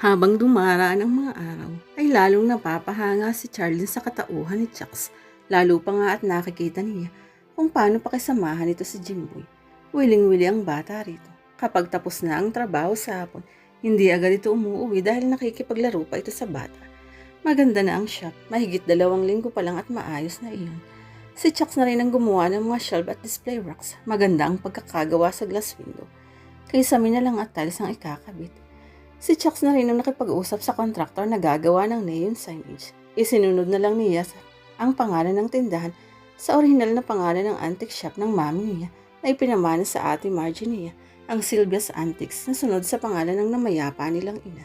Habang dumaraan ang mga araw, ay lalong napapahanga si Charlene sa katauhan ni Chucks. Lalo pa nga at nakikita niya kung paano pakisamahan ito si Jimboy. Wiling-wili ang bata rito. Kapag tapos na ang trabaho sa hapon, hindi agad ito umuwi dahil nakikipaglaro pa ito sa bata. Maganda na ang shop, mahigit dalawang linggo pa lang at maayos na iyon. Si Chucks na rin ang gumawa ng mga shelf at display racks. Maganda ang pagkakagawa sa glass window. Kaysa na lang at tiles ang ikakabit. Si Chucks na rin ang nakipag-usap sa kontraktor na gagawa ng neon signage. Isinunod na lang niya ang pangalan ng tindahan sa orihinal na pangalan ng antique shop ng mami niya na ipinamana sa ate Margie niya, ang Sylvia's Antiques na sunod sa pangalan ng namayapa nilang ina.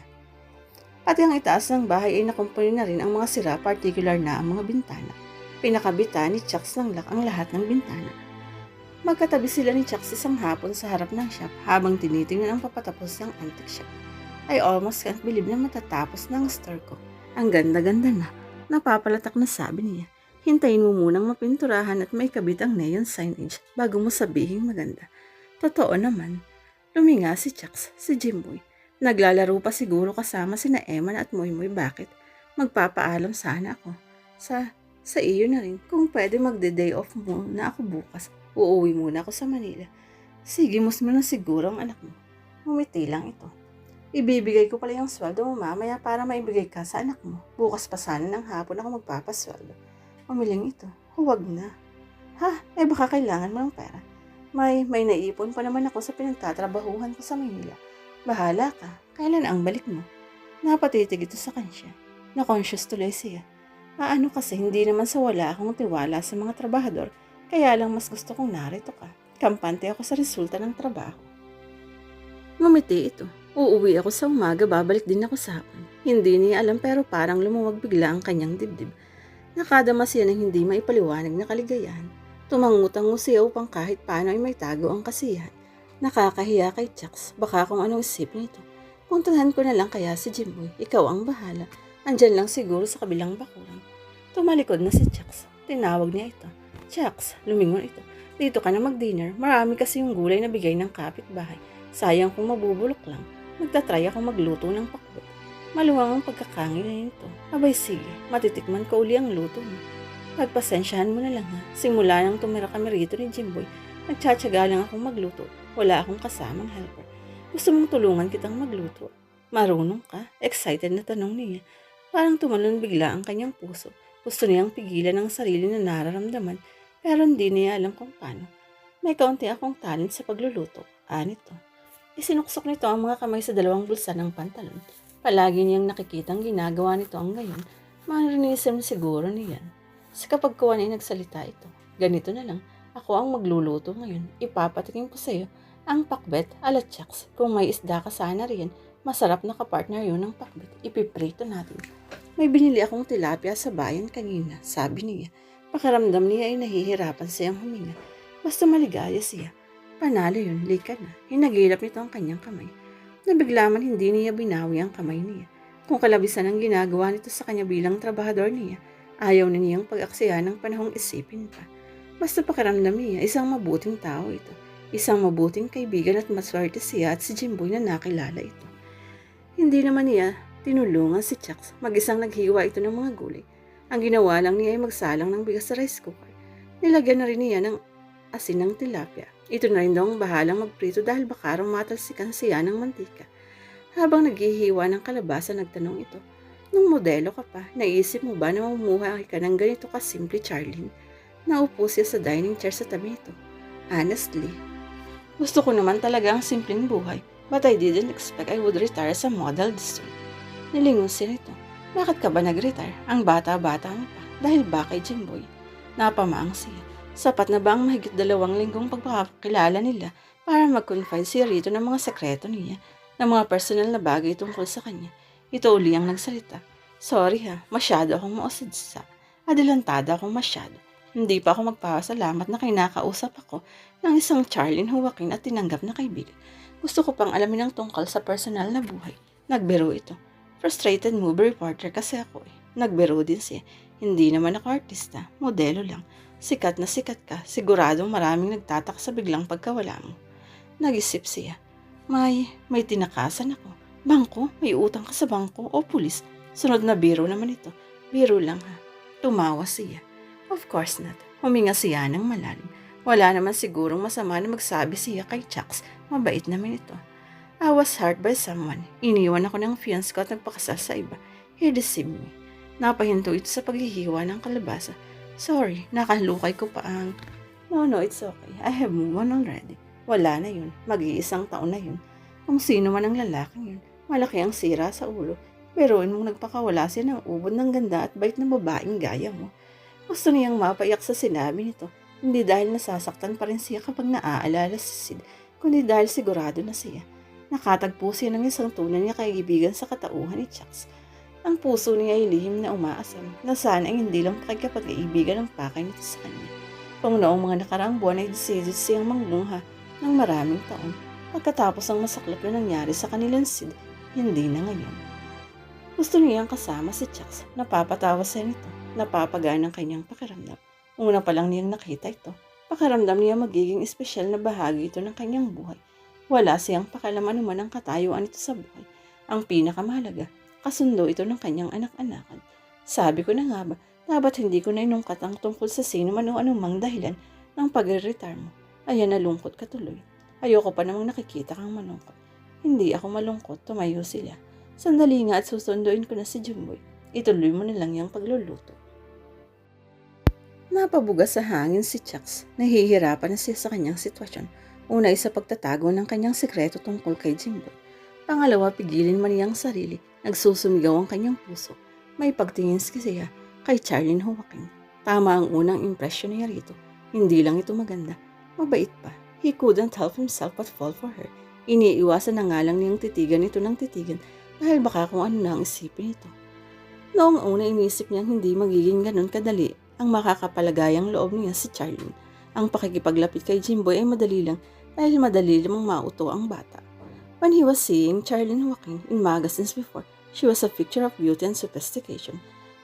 Pati ang itaas ng bahay ay nakumpuni na rin ang mga sira particular na ang mga bintana. Pinakabitan ni Chucks ng lock ang lahat ng bintana. Magkatabi sila ni Chucks isang hapon sa harap ng shop habang tinitingnan ang papatapos ng antique shop. I almost can't believe na matatapos ng store ko. Ang ganda-ganda na. Napapalatak na sabi niya. Hintayin mo munang mapinturahan at may kabit ang neon signage bago mo sabihin maganda. Totoo naman. Luminga si Chucks, si Jimboy. Naglalaro pa siguro kasama sina Eman at Moymoy. Bakit? Magpapaalam sana ako. Sa, sa iyo na rin. Kung pwede magde-day off muna ako bukas. Uuwi muna ako sa Manila. Sige, mas mo na siguro ang anak mo. Umiti lang ito. Ibibigay ko pala yung sweldo mo mamaya para maibigay ka sa anak mo. Bukas pa sana ng hapon ako magpapasweldo. Umiling ito. Huwag na. Ha? Eh baka kailangan mo ng pera. May, may naipon pa naman ako sa pinagtatrabahuhan ko sa Manila. Bahala ka. Kailan ang balik mo? Napatitig ito sa kanya. Na-conscious tuloy siya. Paano kasi hindi naman sa wala akong tiwala sa mga trabahador, kaya lang mas gusto kong narito ka. Kampante ako sa resulta ng trabaho. Ngumiti ito. Uuwi ako sa umaga, babalik din ako sa hapon. Hindi niya alam pero parang lumuwag bigla ang kanyang dibdib. Nakadama siya ng hindi maipaliwanag na kaligayahan. Tumangutango siya upang kahit paano ay may tago ang kasiyahan. Nakakahiya kay Chucks, baka kung anong isipin ito. Puntahan ko na lang kaya si Jimboy, ikaw ang bahala. Andyan lang siguro sa kabilang bakuran. Tumalikod na si Chucks. Tinawag niya ito. Chucks, lumingon ito. Dito ka na mag-dinner. Marami kasi yung gulay na bigay ng kapitbahay. Sayang kung mabubulok lang. Magtatry ako magluto ng pakbet. Maluwang ang pagkakangil nito. Abay sige, matitikman ko uli ang luto mo. Pagpasensyahan mo na lang ha. Simula nang tumira kami rito ni Jimboy, nagtsatsaga lang akong magluto. Wala akong kasamang helper. Gusto mong tulungan kitang magluto. Marunong ka? Excited na tanong niya. Parang tumalon bigla ang kanyang puso. Gusto niyang pigilan ang sarili na nararamdaman, pero hindi niya alam kung paano. May kaunti akong talent sa pagluluto. Anito. Isinuksok nito ang mga kamay sa dalawang bulsa ng pantalon. Palagi niyang nakikitang ginagawa nito ang gayon. Marinism siguro niyan. Sa kapag kuwan ay nagsalita ito. Ganito na lang, ako ang magluluto ngayon. Ipapatikin ko sa iyo ang pakbet ala chucks. Kung may isda ka sana riyan, masarap na kapartner yun ng pakbet. Ipiprito natin. May binili akong tilapia sa bayan kanina, sabi niya. Pakiramdam niya ay nahihirapan siyang huminga. Basta maligaya siya. Panalo yun, lika na. Hinagilap nito ang kanyang kamay. Nabigla man hindi niya binawi ang kamay niya. Kung kalabisan ang ginagawa nito sa kanya bilang trabahador niya, ayaw na niyang pag-aksaya ng panahong isipin pa. Basta pakiramdam niya, isang mabuting tao ito. Isang mabuting kaibigan at maswerte siya at si Jimboy na nakilala ito. Hindi naman niya tinulungan si Chucks. Mag-isang naghiwa ito ng mga gulay. Ang ginawa lang niya ay magsalang ng bigas sa rice cooker. Nilagyan na rin niya ng asin ng tilapia. Ito na rin daw ang bahalang magprito dahil baka raw matalsikan siya ng mantika. Habang naghihiwa ng kalabasa, nagtanong ito, Nung modelo ka pa, naisip mo ba na mamumuhay ka ng ganito ka simple, Charlene? Naupo siya sa dining chair sa tabi nito. Honestly, gusto ko naman talaga ang simpleng buhay, but I didn't expect I would retire sa model district. Nilingon siya nito. Bakit ka ba nag-retire? Ang bata-bata mo pa. Dahil ba kay Jimboy? Napamaang siya. Sapat na ba ang mahigit dalawang linggong pagpapakilala nila para mag-confide siya rito ng mga sekreto niya, ng mga personal na bagay tungkol sa kanya? Ito uli ang nagsalita. Sorry ha, masyado akong mausidsa. Adilantada akong masyado. Hindi pa ako magpapasalamat na kinakausap ako ng isang Charlene Huwakin at tinanggap na kaibigan. Gusto ko pang alamin ang tungkol sa personal na buhay. Nagbiro ito. Frustrated movie reporter kasi ako eh. Nagbiro din siya. Hindi naman ako artista. Modelo lang. Sikat na sikat ka. Siguradong maraming nagtatak sa biglang pagkawala mo. Nag-isip siya. May, may tinakasan ako. Bangko? May utang ka sa bangko o pulis? Sunod na biro naman ito. Biro lang ha. Tumawa siya. Of course not. Huminga siya ng malalim. Wala naman sigurong masama na magsabi siya kay Chucks. Mabait naman ito. I was hurt by someone. Iniwan ako ng fiance ko at nagpakasal sa iba. He deceived me. Napahinto ito sa paghihiwa ng kalabasa. Sorry, nakalukay ko pa ang... No, no, it's okay. I have moved on already. Wala na yun. Mag-iisang taon na yun. Kung sino man ang lalaking yun, malaki ang sira sa ulo. Pero mong nagpakawala siya ng ubod ng ganda at bait ng babaeng gaya mo. Gusto niyang mapayak sa sinabi nito. Hindi dahil nasasaktan pa rin siya kapag naaalala si Sid, kundi dahil sigurado na siya. Nakatagpo siya ng isang tunay niya kaibigan sa katauhan ni Chucks. Ang puso niya ay lihim na umaasam na sana ay hindi lang pakikapag-iibigan ang pakay nito sa kanya. Kung mga nakaraang buwan ay desisid siyang manglungha ng maraming taon, pagkatapos ang masaklap na nangyari sa kanilang Sid, hindi na ngayon. Gusto niyang kasama si Chucks, napapatawa siya nito, napapagaan ang kanyang pakiramdam. Una pa lang niyang nakita ito, pakiramdam niya magiging espesyal na bahagi ito ng kanyang buhay. Wala siyang pakalaman naman ang katayuan ito sa buhay. Ang pinakamahalaga, kasundo ito ng kanyang anak-anakan. Sabi ko na nga ba, dapat hindi ko na inungkat ang tungkol sa sino man o anumang dahilan ng pag-retire mo. Ayan, nalungkot ka tuloy. Ayoko pa namang nakikita kang malungkot. Hindi ako malungkot, tumayo sila. Sandali nga at susunduin ko na si Jimboy. Ituloy mo na lang yung pagluluto. Napabuga sa hangin si Chucks. Nahihirapan na siya sa kanyang sitwasyon. Una ay sa pagtatago ng kanyang sekreto tungkol kay Jimboy. Pangalawa, pigilin man niyang sarili. Nagsusumigaw ang kanyang puso. May pagtingin siya kay Charlene Joaquin. Tama ang unang impresyon niya rito. Hindi lang ito maganda. Mabait pa. He couldn't help himself but fall for her. Iniiwasan na nga lang niyang titigan ito ng titigan dahil baka kung ano na ang isipin ito. Noong una inisip niyang hindi magiging ganun kadali ang makakapalagayang loob niya si Charlene. Ang pakikipaglapit kay Jimboy ay madali lang dahil madali lamang mauto ang bata. When he was seeing Charlene Joaquin in magazines before, she was a picture of beauty and sophistication.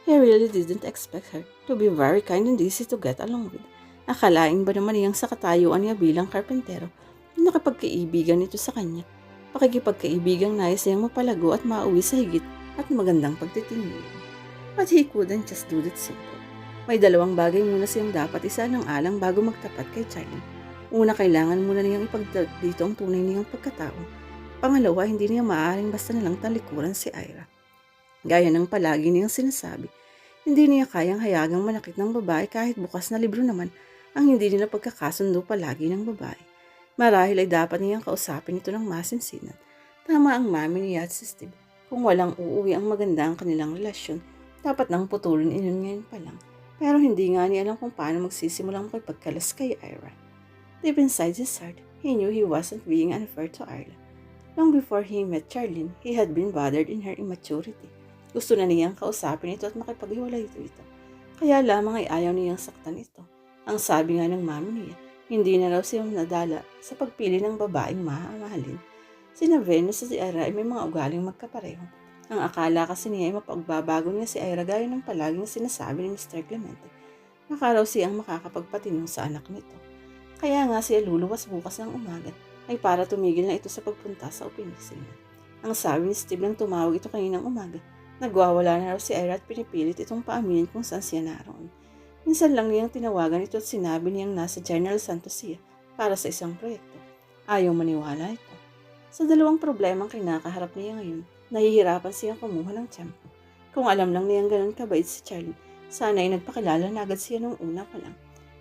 He really didn't expect her to be very kind and easy to get along with. Akalain ba naman niyang sa katayuan niya bilang karpentero, nakipagkaibigan ito sa kanya. Pakikipagkaibigang nais niyang mapalago at mauwi sa higit at magandang pagtitingin. But he couldn't just do that simple. May dalawang bagay muna siyang dapat isa ng alang bago magtapat kay Charlie. Una, kailangan muna niyang ipagdad dito ang tunay niyang pagkatao. Pangalawa, hindi niya maaaring basta nalang talikuran si Ira. Gaya ng palagi niyang sinasabi, hindi niya kayang hayagang manakit ng babae kahit bukas na libro naman ang hindi nila pagkakasundo palagi ng babae. Marahil ay dapat niyang kausapin ito ng masinsinan. Tama ang mami niya at si Steve. Kung walang uuwi ang maganda ang kanilang relasyon, dapat nang putulin iyon ngayon pa lang. Pero hindi nga niya alam kung paano magsisimulang makipagkalas kay Ira. Deep inside his heart, he knew he wasn't being unfair to Arla. Long before he met Charlene, he had been bothered in her immaturity. Gusto na niyang kausapin ito at makipaghiwalay ito ito. Kaya lamang ay ayaw niyang saktan ito. Ang sabi nga ng mami niya, hindi na raw siya nadala sa pagpili ng babaeng mamahalin. Sina Venus at si Ira ay may mga ugaling magkapareho. Ang akala kasi niya ay mapagbabago niya si Ira gaya ng palaging sinasabi ni Mr. Clemente. Baka raw siyang makakapagpatinong sa anak nito. Kaya nga siya luluwas bukas ng umaga ay para tumigil na ito sa pagpunta sa opinisina. Ang sabi ni Steve nang tumawag ito kaninang umaga, nagwawala na raw si Ira at pinipilit itong paaminin kung saan siya naroon. Minsan lang niyang tinawagan ito at sinabi niyang nasa General Santos siya para sa isang proyekto. Ayaw maniwala ito. Sa dalawang problemang kinakaharap niya ngayon, nahihirapan siyang kumuha ng tiyempo. Kung alam lang niyang ganun kabait si Charlie, sana ay nagpakilala na agad siya nung una pa lang.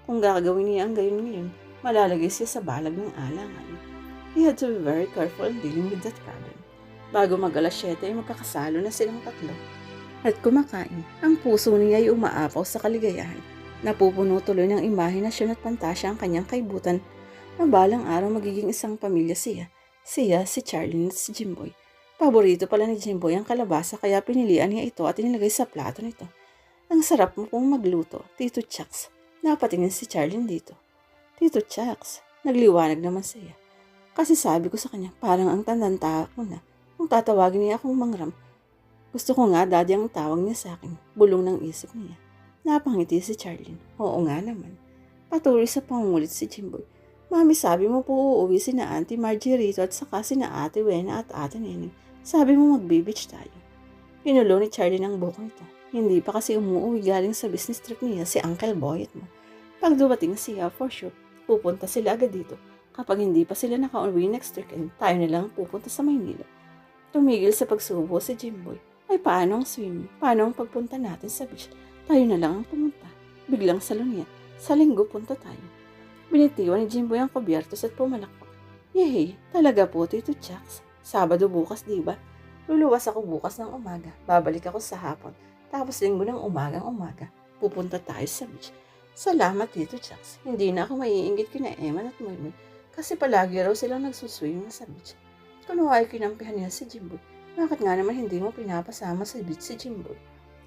Kung gagawin niya ang gayon ngayon, malalagay siya sa balag ng alangan. He had to be very careful in dealing with that problem. Bago mag alas 7 ay magkakasalo na silang tatlo. At kumakain, ang puso niya ay umaapaw sa kaligayahan. Napupuno tuloy ng imahinasyon at pantasya ang kanyang kaibutan na balang araw magiging isang pamilya siya. Siya, si Charlene at si Jimboy. Paborito pala ni Jimboy ang kalabasa kaya pinilian niya ito at inilagay sa plato nito. Ang sarap mo pong magluto, Tito Chucks. Napatingin si Charlene dito. Tito Chucks, nagliwanag naman siya. Kasi sabi ko sa kanya, parang ang tandang ko na. Kung tatawagin niya akong mangram, gusto ko nga daddy ang tawag niya sa akin. Bulong ng isip niya. Napangiti si Charlene. Oo nga naman. Patuloy sa pangungulit si Jimboy. Mami, sabi mo po uuwi si na Auntie Margarito at saka si na Ate Wena at Ate Neneng. Sabi mo mag-beach tayo. Pinulo ni Charlie ng buhok nito. Hindi pa kasi umuwi galing sa business trip niya si Uncle Boyet mo. Pag dumating siya, for sure, pupunta sila agad dito. Kapag hindi pa sila nakauwi next weekend, tayo na lang pupunta sa Maynila. Tumigil sa pagsubo si Jimboy. Ay paano ang swimming? Paano ang pagpunta natin sa beach? Tayo na lang ang pumunta. Biglang sa lunya. Sa linggo punta tayo. Binitiwan ni Jimboy ang kubyertos at pumalakpak. Yehey, talaga po, Tito Chucks. Sabado bukas, di ba? Luluwas ako bukas ng umaga. Babalik ako sa hapon. Tapos linggo ng umagang umaga. Pupunta tayo sa beach. Salamat, Tito Chucks. Hindi na ako maiinggit kina Eman at Moymoy kasi palagi raw silang nagsuswim sa beach. Kuno ay kinampihan niya si Jimboy. Bakit nga naman hindi mo pinapasama sa beach si Jimboy?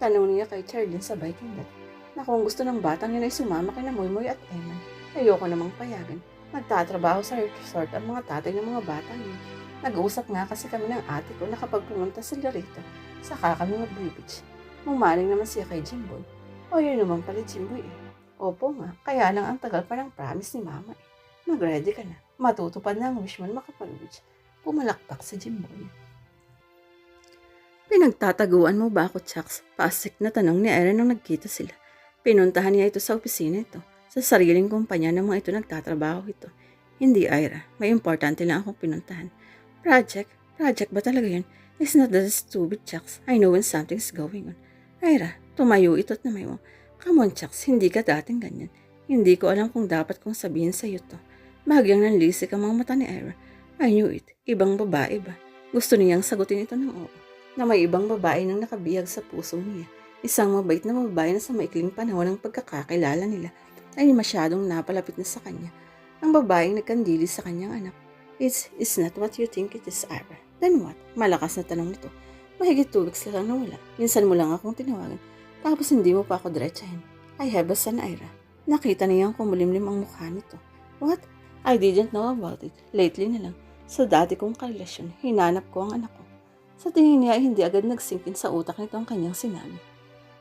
Tanong niya kay Charlene sa biking deck na kung gusto ng batang yun ay sumama kina Moymoy at Eman. Ayoko namang payagan. Nagtatrabaho sa resort ang mga tatay ng mga batang yun. Nag-uusap nga kasi kami ng ate ko na kapag pumunta sila rito, saka kami mag-beach. Mumaling naman siya kay Jimboy. O yun naman pala Jimboy eh. Opo nga, kaya lang ang tagal pa ng promise ni mama eh. Mag-ready ka na. Matutupad na ang wish mo na makapag-beach. Pumalakpak si Jimboy. Pinagtataguan mo ba ako, Chucks? Pasik na tanong ni Erin nung nagkita sila. Pinuntahan niya ito sa opisina ito. Sa sariling kumpanya ng mga ito nagtatrabaho ito. Hindi, Ira. May importante lang akong pinuntahan. Project? Project ba talaga yun? It's not that stupid, Chucks. I know when something's going on. Ira, tumayo ito't namay mo. Come on, Chucks. Hindi ka dating ganyan. Hindi ko alam kung dapat kong sabihin sa iyo to. Bahagyang nanlisik ang mga mata ni Ira. I knew it. Ibang babae ba? Gusto niyang sagutin ito ng oo. Na may ibang babae nang nakabihag sa puso niya. Isang mabait na babae na sa maikling panahon ng pagkakakilala nila ay masyadong napalapit na sa kanya. Ang babaeng nagkandili sa kanyang anak. It's, it's not what you think it is, Ira. Then what? Malakas na tanong nito. Mahigit two weeks lang nawala. Minsan mo lang akong tinawagan. Tapos hindi mo pa ako diretsahin. I have a son, Ira. Nakita niyang kumulimlim ang mukha nito. What? I didn't know about it. Lately na lang. Sa dati kong karelasyon, hinanap ko ang anak ko. Sa tingin niya hindi agad nagsinkin sa utak nito ang kanyang sinabi.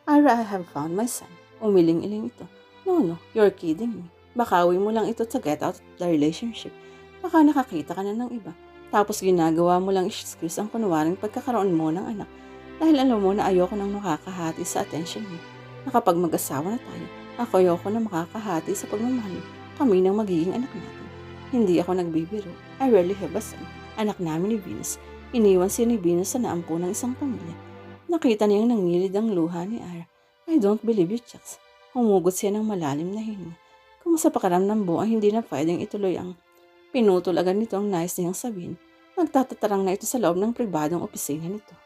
Ira, I have found my son. Umiling-iling ito. No, no, you're kidding me. Baka uwi mo lang ito to get out of the relationship. Baka nakakita ka na ng iba. Tapos ginagawa mo lang excuse ang kunwaring pagkakaroon mo ng anak. Dahil alam mo na ayoko nang makakahati sa attention mo. Na kapag mag-asawa na tayo, ako ayoko na makakahati sa pagmamahal. Kami nang magiging anak natin. Hindi ako nagbibiro. I really have a son. Anak namin ni Venus. Iniwan siya ni Venus sa naampo ng isang pamilya. Nakita niyang nangilid ang luha ni Ara. I don't believe you, Chucks. Humugot siya ng malalim na hinga. Kung sa pakaramdam mo ay hindi na pwedeng ituloy ang pinutol agad nito ang nais niyang sabihin, nagtatatarang na ito sa loob ng pribadong opisina nito.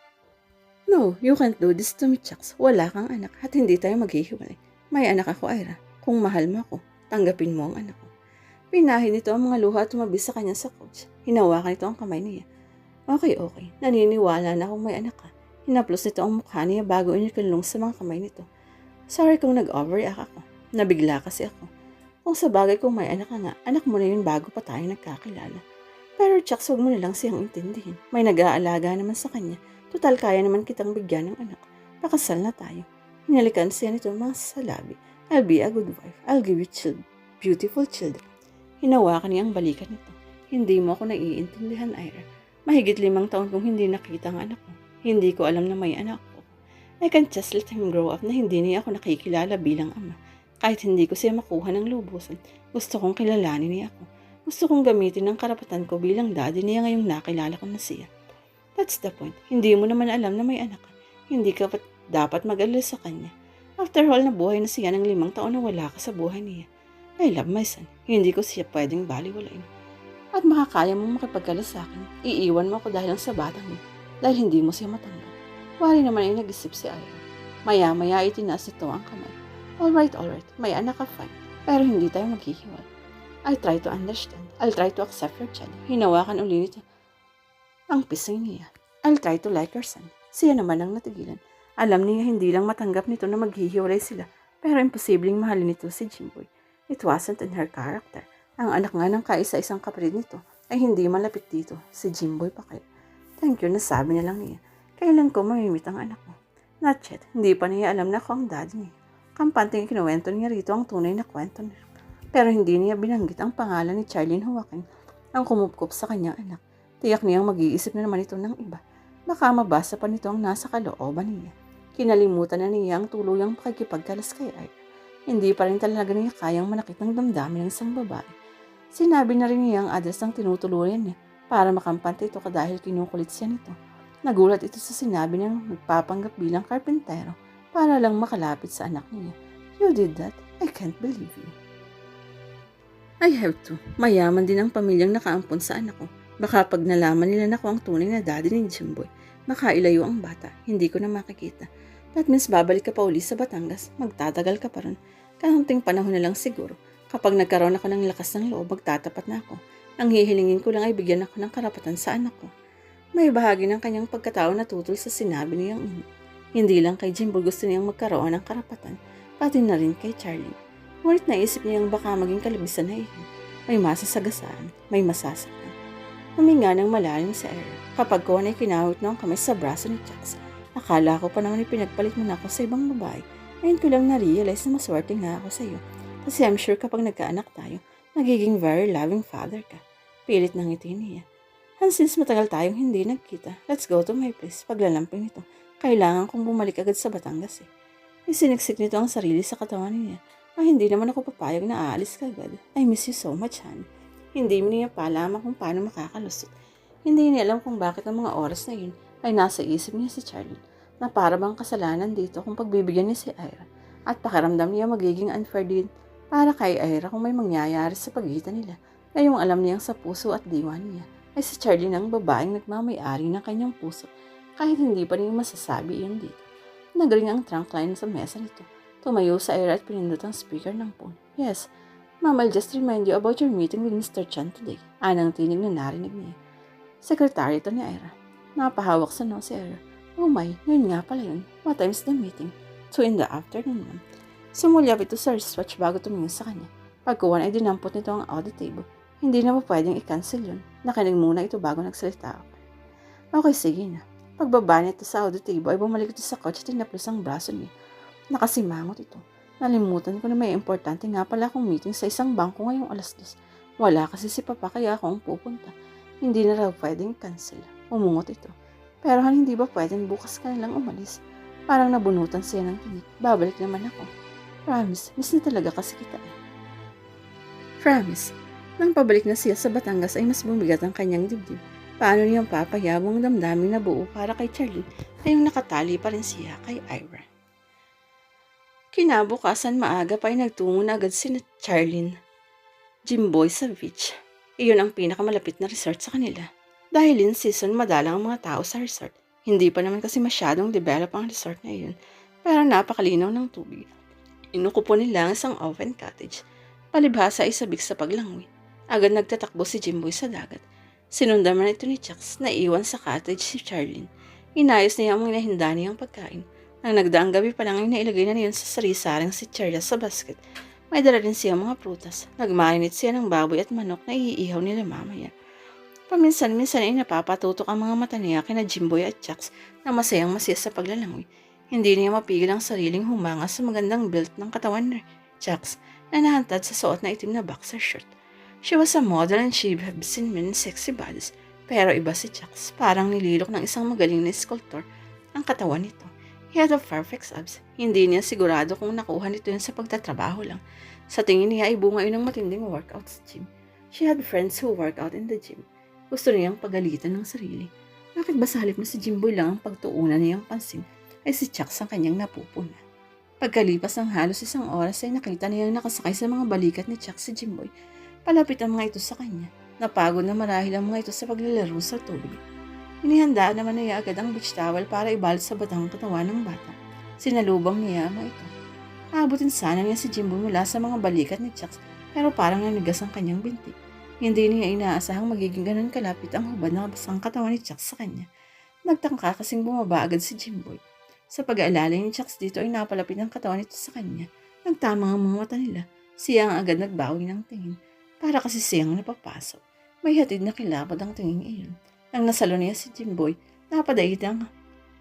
No, you can't do this to me, Chucks. Wala kang anak at hindi tayo maghihiwalay. May anak ako, Ira. Kung mahal mo ako, tanggapin mo ang anak ko. Pinahin nito ang mga luha at tumabi sa kanya sa couch. Hinawakan nito ang kamay niya. Okay, okay. Naniniwala na akong may anak ka. Hinaplos nito ang mukha niya bago inikulong sa mga kamay nito. Sorry kung nag-overreact ako. Nabigla kasi ako. Kung sa bagay kung may anak ka nga, anak mo na yun bago pa tayo nagkakilala. Pero Chucks, huwag mo na lang siyang intindihin. May nag-aalaga naman sa kanya. Total, kaya naman kitang bigyan ng anak. Pakasal na tayo. Hinalikan siya nito mga salabi. I'll be a good wife. I'll give you children. Beautiful children. Hinawakan niya ang balikan nito. Hindi mo ako naiintindihan, Ira. Mahigit limang taon kong hindi nakita ang anak ko. Hindi ko alam na may anak ko. I can just let him grow up na hindi niya ako nakikilala bilang ama. Kahit hindi ko siya makuha ng lubusan, gusto kong kilalanin niya ako. Gusto kong gamitin ang karapatan ko bilang daddy niya ngayong nakilala ko na siya. That's the point. Hindi mo naman alam na may anak ka. Hindi ka pat- dapat mag-alala sa kanya. After all, nabuhay na siya ng limang taon na wala ka sa buhay niya. I love my son. Hindi ko siya pwedeng baliwalain. At makakaya mo makipagkala sa akin. Iiwan mo ako dahil lang sa batang niya. Dahil hindi mo siya matanggap. Wari naman ay nag-isip si Ira. Maya-maya itinaas nito ang kamay. Alright, alright. May anak ka fine. Pero hindi tayo maghihiwal. I'll try to understand. I'll try to accept your child. Hinawakan uli nito ang pisngi niya. I'll try to like your son. Siya naman ang natigilan. Alam niya hindi lang matanggap nito na maghihiwalay sila, pero imposibleng mahalin nito si Jimboy. It wasn't in her character. Ang anak nga ng kaisa-isang kapatid nito ay hindi malapit dito, si Jimboy pa kaya. Thank you, nasabi na lang niya. Kailan ko mamimit ang anak mo? Not yet, hindi pa niya alam na ako ang daddy niya. Kampanting kinuwento niya rito ang tunay na kwento niya. Pero hindi niya binanggit ang pangalan ni Charlene Joaquin ang kumupkup sa kanyang anak. Tiyak niyang mag-iisip na naman ito ng iba. Baka mabasa pa nito ang nasa kalooban niya. Kinalimutan na niya ang tuluyang pakikipagkalas kay Ira. Hindi pa rin talaga niya kayang manakit ng damdamin ng isang babae. Sinabi na rin niya ang address ng tinutuluyan niya para makampante ito dahil kinukulit siya nito. Nagulat ito sa sinabi niyang nagpapanggap bilang karpentero para lang makalapit sa anak niya. You did that? I can't believe you. I have to. Mayaman din ang pamilyang nakaampon sa anak ko. Baka pag nalaman nila na ako ang tunay na daddy ni Jimboy, makailayo ang bata. Hindi ko na makikita. That means babalik ka pa uli sa Batangas. Magtatagal ka pa ron. Kaunting panahon na lang siguro. Kapag nagkaroon ako ng lakas ng loob, magtatapat na ako. Ang hihilingin ko lang ay bigyan ako ng karapatan sa anak ko. May bahagi ng kanyang pagkatao na tutol sa sinabi niyang ino. Hindi lang kay Jimboy gusto niyang magkaroon ng karapatan, pati na rin kay Charlie. Ngunit naisip niyang baka maging kalabisan na iyon. May masasagasaan, may masasaktan. Huminga ng malalim sa air. Kapag ko ay kinawit ng kamay sa braso ni Jax, akala ko pa naman ipinagpalit mo na ako sa ibang babae. Ngayon ko lang na-realize na maswerte nga ako sa iyo. Kasi I'm sure kapag nagkaanak tayo, magiging very loving father ka. Pilit ng ngiti niya. And since matagal tayong hindi nagkita, let's go to my place. Paglalamping nito, kailangan kong bumalik agad sa Batangas eh. Isiniksik nito ang sarili sa katawan niya. Ay, hindi naman ako papayag na aalis ka agad. I miss you so much, Han. Hindi mo niya palaman kung paano makakalusot. Hindi niya alam kung bakit ang mga oras na yun ay nasa isip niya si Charlie na para bang kasalanan dito kung pagbibigyan niya si Ira at pakiramdam niya magiging unfair din para kay Ira kung may mangyayari sa pagitan nila ngayong alam niyang sa puso at diwa niya ay si Charlie ng babaeng nagmamayari ng kanyang puso kahit hindi pa niya masasabi iyon dito. Nagring ang trunk line sa mesa nito. Tumayo sa Ira at pinindot ang speaker ng phone. Yes, Ma'am, I'll just remind you about your meeting with Mr. Chan today. Anang tinig na narinig niya. Sekretary ito ni Ira. Napahawak sa no si Ira. Oh my, yun nga pala yun. What time's the meeting? Two in the afternoon, ma'am. Sumulyap ito sa wristwatch bago tumingin sa kanya. Pagkuhan ay dinampot nito ang audit table. Hindi na pa pwedeng i-cancel yun. Nakinig muna ito bago nagsalita ako. Okay, sige na. Pagbaba nito sa audit table ay bumalik ito sa couch at tinapos ang braso niya. Nakasimangot ito. Nalimutan ko na may importante nga pala akong meeting sa isang bangko ngayong alas dos. Wala kasi si Papa kaya ako ang pupunta. Hindi na raw pwedeng cancel. Umungot ito. Pero han, hindi ba pwedeng bukas ka lang umalis? Parang nabunutan siya ng tinik. Babalik naman ako. Promise, miss na talaga kasi kita eh. Promise, nang pabalik na siya sa Batangas ay mas bumigat ang kanyang dibdib. Paano niyang papayabong damdamin na buo para kay Charlie ngayong nakatali pa rin siya kay Ira. Kinabukasan maaga pa ay nagtungo na agad si Charlene. Jimboy sa beach. Iyon ang pinakamalapit na resort sa kanila. Dahil in season madalang ang mga tao sa resort. Hindi pa naman kasi masyadong develop ang resort na iyon. Pero napakalinaw ng tubig. Inukupo nila ang isang open cottage. Palibhasa ay sabik sa paglangoy. Agad nagtatakbo si Jimboy sa dagat. Sinundan man ito ni Chucks na iwan sa cottage si Charlene. Inayos niya ang mga nahinda niyang pagkain. Nang nagdaang gabi pa lang ay nailagay na niyon sa sari-saring si Charles sa basket. May dala rin siya mga prutas. Nagmarinate siya ng baboy at manok na iihaw nila mamaya. Paminsan-minsan ay napapatutok ang mga mata niya kina Jimboy at Chucks na masayang masaya sa paglalangoy. Hindi niya mapigil ang sariling humanga sa magandang built ng katawan ni Chucks na nahantad sa suot na itim na boxer shirt. She was a model and she have seen many sexy bodies. Pero iba si Chucks, parang nililok ng isang magaling na sculptor ang katawan nito. He had a perfect abs. Hindi niya sigurado kung nakuha nito yun sa pagtatrabaho lang. Sa tingin niya ay bunga yun ng matinding workout sa gym. She had friends who work out in the gym. Gusto niyang pagalitan ng sarili. Bakit ba sa halip na si Jimboy lang ang pagtuunan niyang pansin ay si Chucks ang kanyang napupuna? Pagkalipas ng halos isang oras ay nakita niyang nakasakay sa mga balikat ni Chucks si Jimboy. Palapit ang mga ito sa kanya. Napagod na marahil ang mga ito sa paglalaro sa tubig. Inihanda naman niya agad ang beach towel para ibalot sa batang katawan ng bata. Sinalubang niya ang mga ito. Aabutin sana niya si Jimbo mula sa mga balikat ni Chucks pero parang nanigas ang kanyang binti. Hindi niya inaasahang magiging ganun kalapit ang hubad ng basang katawan ni Chucks sa kanya. Nagtangka kasing bumaba agad si Jimboy. Sa pag-aalala ni Chucks dito ay napalapit ang katawan nito sa kanya. Nagtama ang mga mata nila. Siya ang agad nagbawi ng tingin. Para kasi siyang napapasok. May hatid na kilabot ang tingin iyon. Nang nasalo niya si Jimboy, napadait ang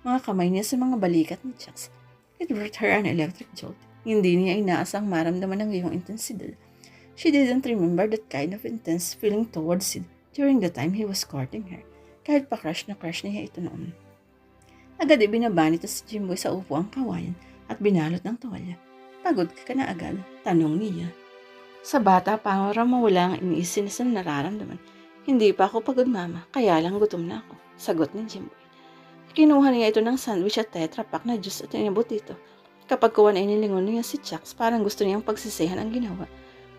mga kamay niya sa mga balikat ni Chucks. It brought her an electric jolt. Hindi niya inaasang maramdaman ng iyong intensidad. She didn't remember that kind of intense feeling towards Sid during the time he was courting her. Kahit pa crush na crush niya ito noon. Agad ibinaba nito si Jimboy sa upuang kawayan at binalot ng tuwalya. Pagod ka na agad? Tanong niya. Sa bata pa para mawala ang iniisin sa nararamdaman. Hindi pa ako pagod mama, kaya lang gutom na ako. Sagot ni Jimboy. Kinuha niya ito ng sandwich at tetra pack na juice at inabot ito. Kapag kuwan ay nilingon niya si Chucks, parang gusto niyang pagsisihan ang ginawa.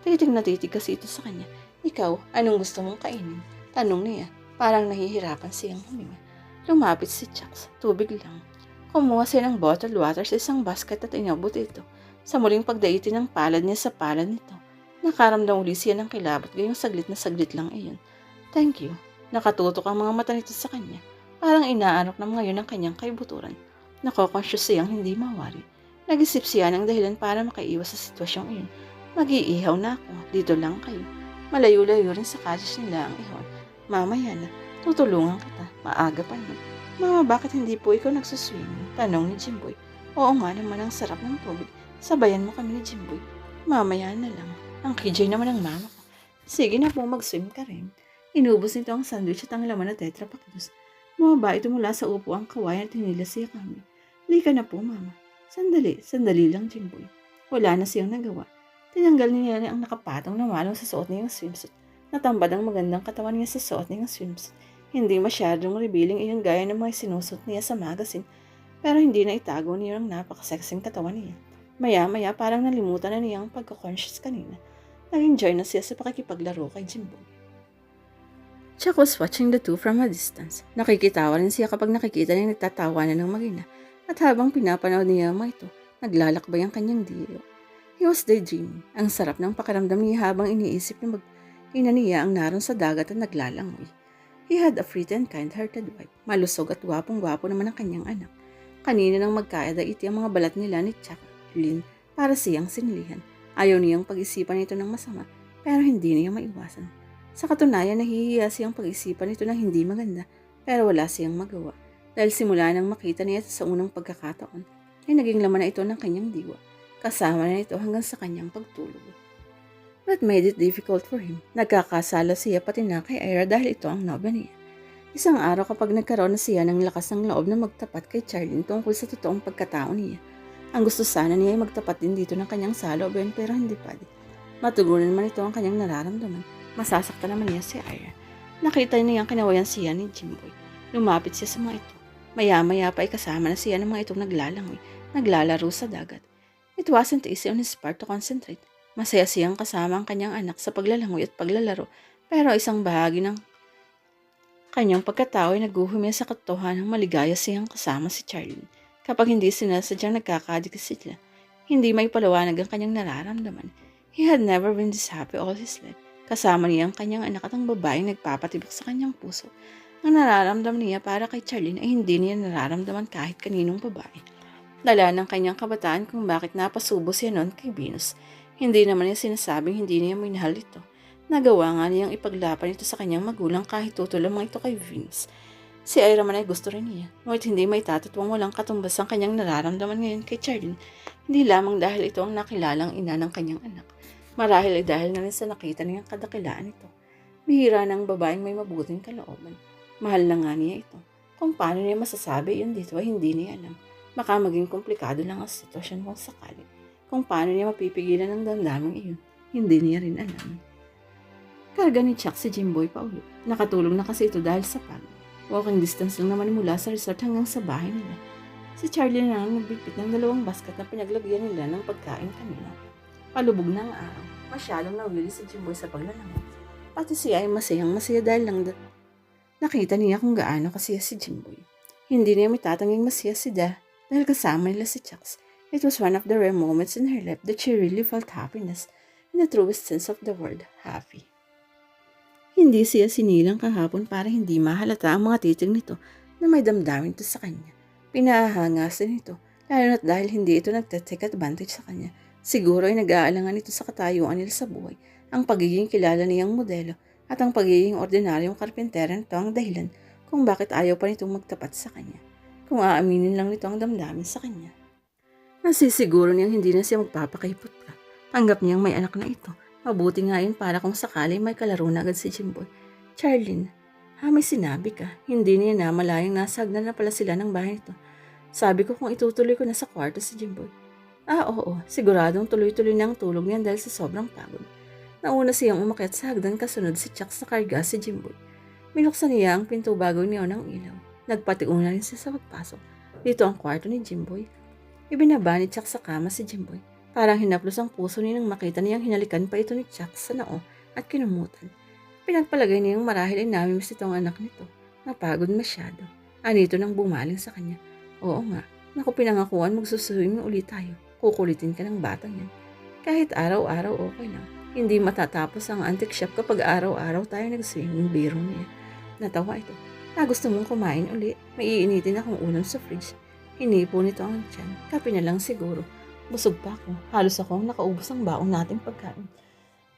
Titig na titig kasi ito sa kanya. Ikaw, anong gusto mong kainin? Tanong niya. Parang nahihirapan siyang huminga. Lumapit si Chucks. Tubig lang. Kumuha siya ng bottled water sa isang basket at inabot ito. Sa muling pagdaitin ng palad niya sa palad nito. Nakaramdam uli siya ng kilabot gayong saglit na saglit lang iyon. Thank you. Nakatutok ang mga mata nito sa kanya. Parang inaanok na ngayon ang kanyang kaibuturan. Nakokonscious siyang hindi mawari. Nag-isip siya ng dahilan para makaiwas sa sitwasyong iyon. Mag-iihaw na ako. Dito lang kayo. Malayo-layo rin sa cottage nila ang ihon. Mamaya na. Tutulungan kita. Maaga pa naman. Mama, bakit hindi po ikaw nagsuswimming? Tanong ni Jimboy. Oo nga naman ang sarap ng tubig. Sabayan mo kami ni Jimboy. Mamaya na lang. Ang KJ naman ang mama ko. Sige na po, mag-swim ka rin. Inubos nito ang sandwich at ang laman na tetra pak juice. Bumaba ito mula sa upo ang kawayan at hinilas siya kami. Lika na po, mama. Sandali, sandali lang, Jimboy. Wala na siyang nagawa. Tinanggal niya ang nakapatong na malong sa suot niyang swimsuit. Natambad ang magandang katawan niya sa suot niyang swimsuit. Hindi masyadong revealing iyon gaya ng mga sinusot niya sa magazine, pero hindi na itago niya ang napakasexing katawan niya. Maya-maya parang nalimutan na niya ang pagka-conscious kanina. Nag-enjoy na siya sa pakikipaglaro kay Jimboy. Chuck was watching the two from a distance. Nakikitawa rin siya kapag nakikita niya nagtatawanan ng magina. At habang pinapanood niya ang mga ito, naglalakbay ang kanyang dilo. He was daydreaming. Ang sarap ng pakiramdam niya habang iniisip na mag ina niya ang naroon sa dagat at naglalangoy. He had a pretty and kind-hearted wife. Malusog at gwapong-gwapo naman ang kanyang anak. Kanina nang magkaeda-iti ang mga balat nila ni Chuck Lynn para siyang sinilihan. Ayaw niyang pag-isipan ito ng masama, pero hindi niya maiwasan. Sa katunayan, nahihiya siyang pag-isipan ito ng hindi maganda, pero wala siyang magawa. Dahil simula nang makita niya sa unang pagkakataon, ay naging laman na ito ng kanyang diwa. Kasama na ito hanggang sa kanyang pagtulog. What made it difficult for him? Nagkakasala siya pati na kay Ira dahil ito ang nobya niya. Isang araw kapag nagkaroon na siya ng lakas ng loob na magtapat kay Charlene tungkol sa totoong pagkatao niya. Ang gusto sana niya ay magtapat din dito ng kanyang salooban pero hindi pwede. Matugunan man ito ang kanyang nararamdaman. Masasaktan naman niya si Ira. Nakita niya ang kinawayan siya ni Jimboy. Lumapit siya sa mga ito. Maya-maya pa ay kasama na siya ng mga itong naglalangoy, naglalaro sa dagat. It wasn't easy on his part to concentrate. Masaya siyang kasama ang kanyang anak sa paglalangoy at paglalaro, pero isang bahagi ng kanyang pagkatao ay naguhumi sa katotohanan ng maligaya siyang kasama si Charlie. Kapag hindi sinasadyang nagkakadikit sila, hindi may palawanag ang kanyang nararamdaman. He had never been this happy all his life. Kasama niya ang kanyang anak at ang babaeng nagpapatibok sa kanyang puso. Ang nararamdaman niya para kay Charlene ay hindi niya nararamdaman kahit kaninong babae. Dala ng kanyang kabataan kung bakit napasubo siya noon kay Venus. Hindi naman niya sinasabing hindi niya minahal ito. Nagawa nga niyang ipaglapan ito sa kanyang magulang kahit tutulong ito kay Venus. Si Ira man ay gusto rin niya, ngunit hindi may tatatwang walang katumbas ang kanyang nararamdaman ngayon kay Charlene, hindi lamang dahil ito ang nakilalang ina ng kanyang anak. Marahil ay dahil na rin sa nakita niyang kadakilaan ito. Bihira ng babaeng may mabuting kalooban. Mahal na nga niya ito. Kung paano niya masasabi yun dito ay hindi niya alam. Baka maging komplikado lang ang sitwasyon kung sakali. Kung paano niya mapipigilan ang damdaming iyon, hindi niya rin alam. Karga ni Chuck si Jimboy pa ulit. Nakatulong na kasi ito dahil sa pagod. Walking distance lang naman mula sa resort hanggang sa bahay nila. Si Charlie na lang nagbitbit ng dalawang basket na pinaglagyan nila ng pagkain kanina. Palubog na ang araw. Masyadong nawili si Jimboy sa paglalangoy. Pati siya ay masayang masaya dahil lang da- nakita niya kung gaano kasaya si Jimboy. Hindi niya may tatanging masaya si Da dahil kasama nila si Chucks. It was one of the rare moments in her life that she really felt happiness in the truest sense of the word, happy. Hindi siya sinilang kahapon para hindi mahalata ang mga titig nito na may damdamin to sa kanya. Pinahangasin ito, lalo na't dahil hindi ito nagte-take advantage sa kanya. Siguro ay nag-aalangan ito sa katayuan nila sa buhay, ang pagiging kilala niyang modelo at ang pagiging ordinaryong karpentera nito ang dahilan kung bakit ayaw pa nitong magtapat sa kanya. Kung aaminin lang nito ang damdamin sa kanya. Nasisiguro niyang hindi na siya magpapakipot pa. Tanggap niyang may anak na ito Mabuti nga yun para kung sakali may kalaro na agad si Jimboy. Charlene, ha may sinabi ka. Hindi niya na malayang nasagdan na pala sila ng bahay nito. Sabi ko kung itutuloy ko na sa kwarto si Jimboy. Ah, oo, siguradong tuloy-tuloy na ang tulog niyan dahil sa sobrang pagod. Nauna siyang umakyat sa hagdan kasunod si Chuck sa karga si Jimboy. Minuksan niya ang pinto bago niya ng ilaw. Nagpatiuna rin siya sa pagpasok. Dito ang kwarto ni Jimboy. Ibinaba ni Chuck sa kama si Jimboy. Parang hinaplos ang puso niya nang makita niyang hinalikan pa ito ni Chuck sa noo at kinumutan. Pinagpalagay niyang marahil ay namimiss ito ang anak nito. Napagod masyado. Anito nang bumaling sa kanya. Oo nga, naku pinangakuan magsuswimming ulit tayo. Kukulitin ka ng batang yan. Kahit araw-araw okay lang. Hindi matatapos ang antique shop kapag araw-araw tayo nag-swimming biro niya. Natawa ito. Ah, gusto mong kumain uli. May iinitin akong ulam sa fridge. Hinipo nito ang tiyan. Kape na lang siguro. Busog pa ako. Halos akong nakaubos ang baong nating pagkain.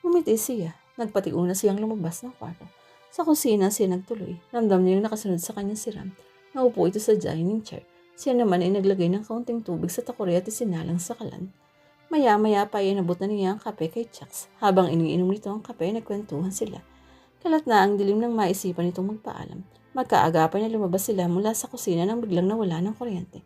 Umiti siya. Nagpatiuna siyang lumabas ng kwarto. Sa kusina siya nagtuloy. Ramdam niya yung nakasunod sa kanya si Ram. Naupo ito sa dining chair. Siya naman ay naglagay ng kaunting tubig sa takuri at isinalang sa kalan. Maya-maya pa ay nabot na niya ang kape kay Chucks. Habang iniinom nito ang kape, nagkwentuhan sila. Kalat na ang dilim ng maisipan nitong magpaalam. Magkaagapan na lumabas sila mula sa kusina nang biglang nawala ng kuryente.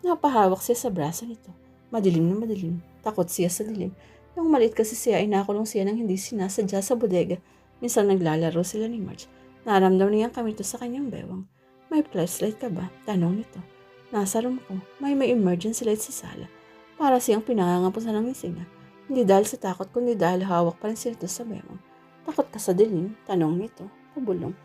Napahawak siya sa braso nito. Madilim na madilim. Takot siya sa dilim. Nung maliit kasi siya ay nakulong siya nang hindi sinasadya sa bodega. Minsan naglalaro sila ni Marge. Naramdam niya ang kamito sa kanyang bewang. May flashlight ka ba? Tanong nito. Nasa room ko. May may emergency light sa sala. Para siyang pinangangapusan ng isina. Hindi dahil sa takot kundi dahil hawak pa rin ito sa bewang. Takot ka sa dilim? Tanong nito. Pabulong.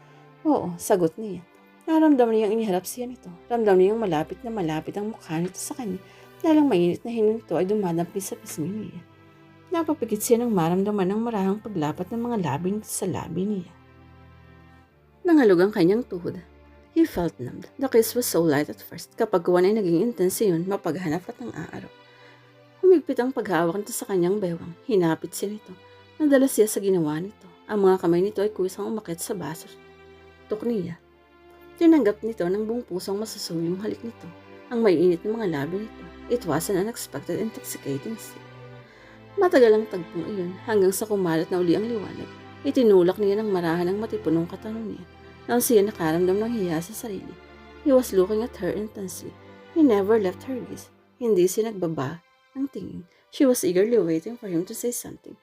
Oo, sagot niya. Naramdaman niyang iniharap siya nito. Ramdam niyang malapit na malapit ang mukha nito sa kanya dahil ang mainit na hininga nito ay dumadampi sa pisngi niya. Napapikit siya ng maramdaman ng marahang paglapat ng mga labi sa labi niya. Nangalog ang kanyang tuhod. He felt numbed. The kiss was so light at first. Kapag kuwan ay naging intense yun, mapaghanap at ng aaraw. Humigpit ang paghawak nito sa kanyang bewang. Hinapit siya nito. Nadala siya sa ginawa nito. Ang mga kamay nito ay kusang umakit sa baso. Tok niya. Tinanggap nito ng buong pusong masusuyo yung halik nito. Ang maiinit ng mga labi nito. It was an unexpected intoxicating sleep. Matagal ang tagpong iyon hanggang sa kumalat na uli ang liwanag. Itinulak niya ng marahan ang matipunong katanong niya. Nang siya nakaramdam ng hiya sa sarili. He was looking at her intensely. He never left her gaze. Hindi siya nagbaba ng tingin. She was eagerly waiting for him to say something.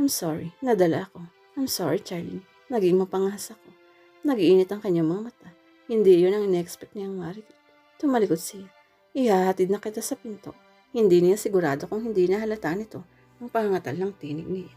I'm sorry, nadala ako. I'm sorry, Charlie. Naging mapangas ako. Nagiinit ang kanyang mga mata. Hindi yun ang in-expect niyang marikit. Tumalikod siya. Ihahatid na kita sa pinto. Hindi niya sigurado kung hindi na halata nito ang pangatal ng tinig niya.